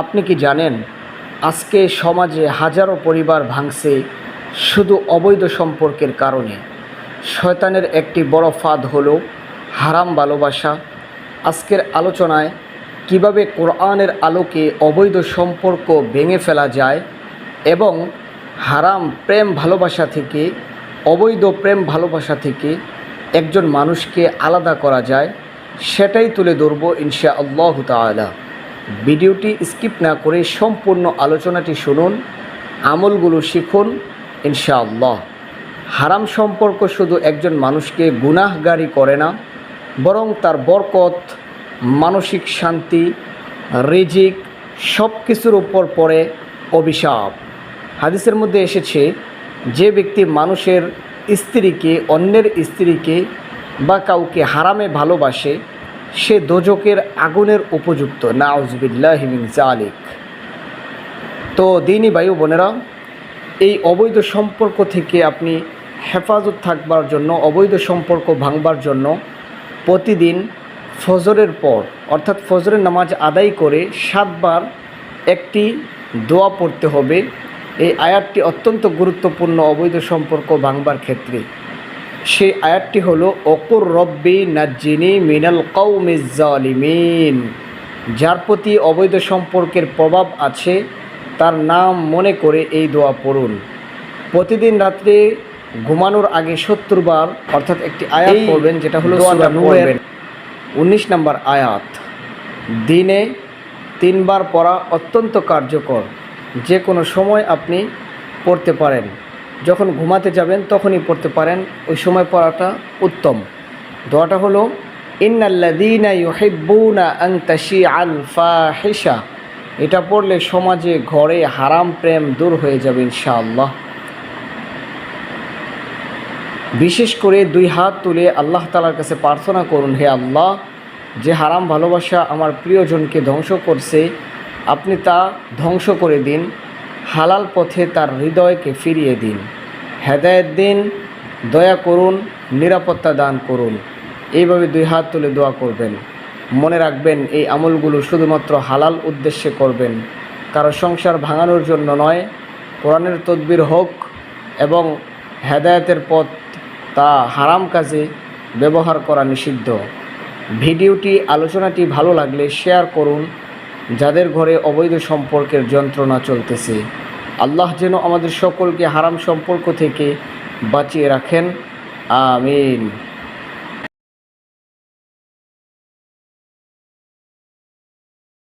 আপনি কি জানেন, আজকে সমাজে হাজারো পরিবার ভাঙছে শুধু অবৈধ সম্পর্কের কারণে। শয়তানের একটি বড় ফাঁদ হলো হারাম ভালোবাসা। আজকের আলোচনায় কীভাবে কোরআনের আলোকে অবৈধ সম্পর্ক ভেঙে ফেলা যায় এবং হারাম প্রেম ভালোবাসা থেকে, অবৈধ প্রেম ভালোবাসা থেকে একজন মানুষকে আলাদা করা যায়, সেটাই তুলে ধরবো ইনশা আল্লাহ তালা ভিডিওটি স্কিপ না করে সম্পূর্ণ আলোচনাটি শুনুন, আমলগুলো শিখুন, ইনশাআল্লাহ। হারাম সম্পর্ক শুধু একজন মানুষকে গুনাহগারি করে না, বরং তার বরকত, মানসিক শান্তি, রিজিক সব কিছুর উপর পড়ে অভিশাপ। হাদিসের মধ্যে এসেছে, যে ব্যক্তি মানুষের স্ত্রীকে, অন্যের স্ত্রীকে বা কাউকে হারামে ভালোবাসে সে দোজকের আগুনের উপযুক্ত। নাউজবিল্লাহিমিন জালিক তো দিনই বায়ু বোনেরা, এই অবৈধ সম্পর্ক থেকে আপনি হেফাজত থাকবার জন্য, অবৈধ সম্পর্ক ভাঙবার জন্য প্রতিদিন ফজরের পর, অর্থাৎ ফজরের নামাজ আদায় করে সাতবার একটি দোয়া পড়তে হবে। এই আয়াতটি অত্যন্ত গুরুত্বপূর্ণ অবৈধ সম্পর্ক ভাঙবার ক্ষেত্রে। সেই আয়াতটি হলো অকুর রব্বি নাজ্জিনি মিনাল কৌমিজালিমিন যার প্রতি অবৈধ সম্পর্কের প্রভাব আছে তার নাম মনে করে এই দোয়া পড়ুন। প্রতিদিন রাত্রে ঘুমানোর আগে সত্তর বার অর্থাৎ একটি আয়াত পড়বেন যেটা হলো উনিশ নম্বর আয়াত। দিনে তিনবার পড়া অত্যন্ত কার্যকর যে কোনো সময় আপনি পড়তে পারেন। যখন ঘুমাতে যাবেন তখনই পড়তে পারেন। ওই সময় পড়াটা উত্তম। দোয়াটা হলো ইন্নাল্লাদিনা আল এটা পড়লে সমাজে ঘরে হারাম প্রেম দূর হয়ে যাবে ইনশাআল্লাহ। বিশেষ করে দুই হাত তুলে আল্লাহ তালার কাছে প্রার্থনা করুন, হে আল্লাহ, যে হারাম ভালোবাসা আমার প্রিয়জনকে ধ্বংস করছে, আপনি তা ধ্বংস করে দিন। হালাল পথে তার হৃদয়কে ফিরিয়ে দিন। হেদায়েত দিন, দয়া করুন, নিরাপত্তা দান করুন। এইভাবে দুই হাত তুলে দোয়া করবেন। মনে রাখবেন, এই আমলগুলো শুধুমাত্র হালাল উদ্দেশ্যে করবেন। কারও সংসার ভাঙানোর জন্য নয়, কোরআনের তদবির হোক এবং হেদায়তের পথ তা হারাম কাজে ব্যবহার করা নিষিদ্ধ। ভিডিওটি, আলোচনাটি ভালো লাগলে শেয়ার করুন যাদের ঘরে অবৈধ সম্পর্কের যন্ত্রণা চলতেছে, আল্লাহ যেন আমাদের সকলকে হারাম সম্পর্ক থেকে বাঁচিয়ে রাখেন। আমিন।